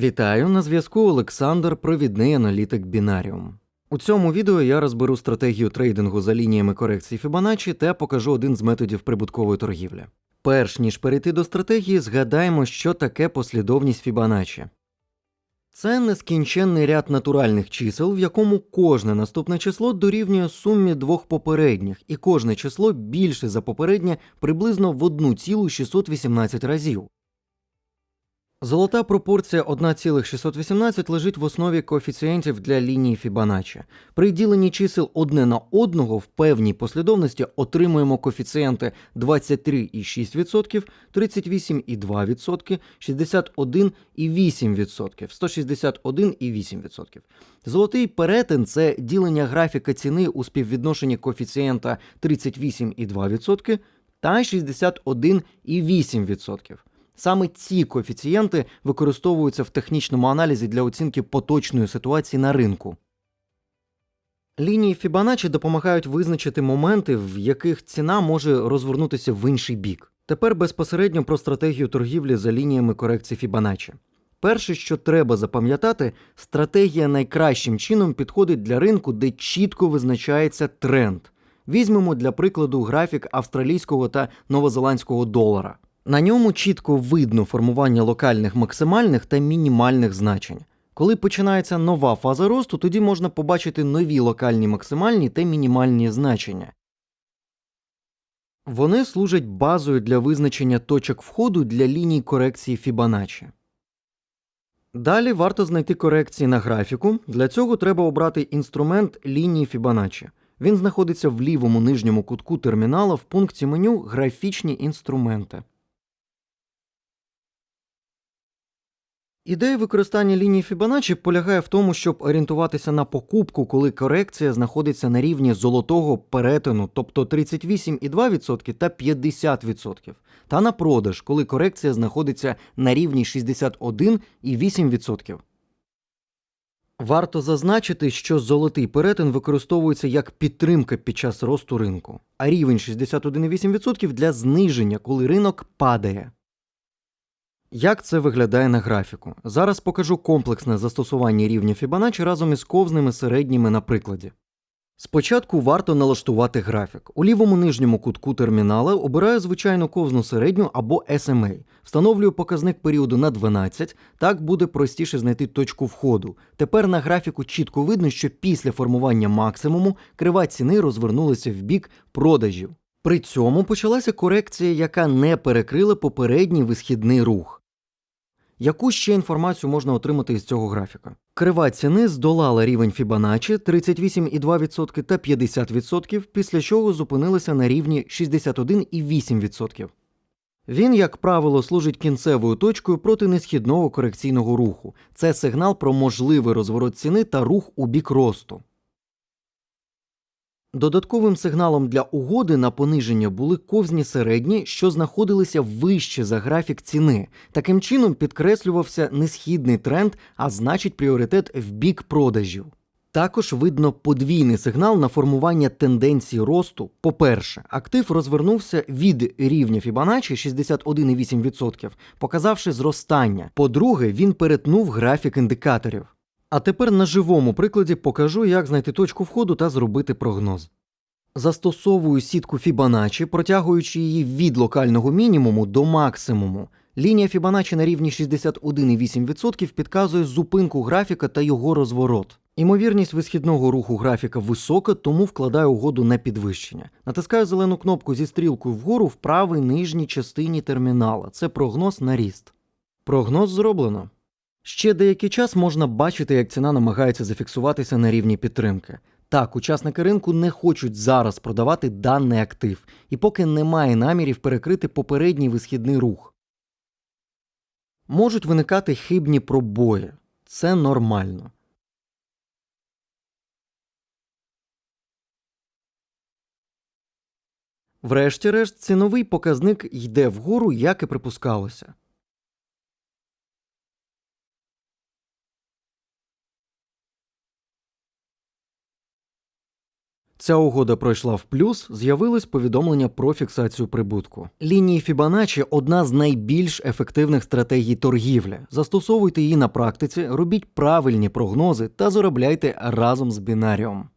Вітаю на зв'язку Олександр, провідний аналітик Бінаріум. У цьому відео я розберу стратегію трейдингу за лініями корекції Fibonacci та покажу один з методів прибуткової торгівлі. Перш ніж перейти до стратегії, згадаємо, що таке послідовність Fibonacci. Це нескінченний ряд натуральних чисел, в якому кожне наступне число дорівнює сумі двох попередніх, і кожне число більше за попереднє приблизно в 1,618 разів. Золота пропорція 1,618 лежить в основі коефіцієнтів для лінії Фібоначчі. При діленні чисел одне на одного в певній послідовності отримуємо коефіцієнти 23,6%, 38,2%, 61,8%, 161,8%. Золотий перетин це ділення графіка ціни у співвідношенні коефіцієнта 38,2% та 61,8%. Саме ці коефіцієнти використовуються в технічному аналізі для оцінки поточної ситуації на ринку. Лінії Fibonacci допомагають визначити моменти, в яких ціна може розвернутися в інший бік. Тепер безпосередньо про стратегію торгівлі за лініями корекції Fibonacci. Перше, що треба запам'ятати, стратегія найкращим чином підходить для ринку, де чітко визначається тренд. Візьмемо для прикладу графік австралійського та новозеландського долара. На ньому чітко видно формування локальних максимальних та мінімальних значень. Коли починається нова фаза росту, тоді можна побачити нові локальні максимальні та мінімальні значення. Вони служать базою для визначення точок входу для ліній корекції Fibonacci. Далі варто знайти корекції на графіку. Для цього треба обрати інструмент лінії Fibonacci. Він знаходиться в лівому нижньому кутку термінала в пункті меню Графічні інструменти. Ідея використання лінії Fibonacci полягає в тому, щоб орієнтуватися на покупку, коли корекція знаходиться на рівні золотого перетину, тобто 38,2% та 50%, та на продаж, коли корекція знаходиться на рівні 61,8%. Варто зазначити, що золотий перетин використовується як підтримка під час росту ринку, а рівень 61,8% для зниження, коли ринок падає. Як це виглядає на графіку? Зараз покажу комплексне застосування рівня Fibonacci разом із ковзними середніми на прикладі. Спочатку варто налаштувати графік. У лівому нижньому кутку термінала обираю звичайну ковзну середню або SMA. Встановлюю показник періоду на 12, так буде простіше знайти точку входу. Тепер на графіку чітко видно, що після формування максимуму крива ціни розвернулася в бік продажів. При цьому почалася корекція, яка не перекрила попередній висхідний рух. Яку ще інформацію можна отримати із цього графіка? Крива ціни здолала рівень Fibonacci 38,2% та 50%, після чого зупинилася на рівні 61,8%. Він, як правило, служить кінцевою точкою проти несхідного корекційного руху. Це сигнал про можливий розворот ціни та рух у бік росту. Додатковим сигналом для угоди на пониження були ковзні середні, що знаходилися вище за графік ціни. Таким чином підкреслювався несхідний тренд, а значить пріоритет в бік продажів. Також видно подвійний сигнал на формування тенденції росту. По-перше, актив розвернувся від рівня Fibonacci 61,8%, показавши зростання. По-друге, він перетнув графік індикаторів. А тепер на живому прикладі покажу, як знайти точку входу та зробити прогноз. Застосовую сітку Fibonacci, протягуючи її від локального мінімуму до максимуму. Лінія Fibonacci на рівні 61,8% підказує зупинку графіка та його розворот. Імовірність висхідного руху графіка висока, тому вкладаю угоду на підвищення. Натискаю зелену кнопку зі стрілкою вгору в правій нижній частині термінала. Це прогноз на ріст. Прогноз зроблено. Ще деякий час можна бачити, як ціна намагається зафіксуватися на рівні підтримки. Так, учасники ринку не хочуть зараз продавати даний актив, і поки немає намірів перекрити попередній висхідний рух. Можуть виникати хибні пробої. Це нормально. Врешті-решт, ціновий показник йде вгору, як і припускалося. Ця угода пройшла в плюс, з'явилось повідомлення про фіксацію прибутку. Лінії Фібоначчі – одна з найбільш ефективних стратегій торгівлі. Застосовуйте її на практиці, робіть правильні прогнози та заробляйте разом з бінаріум.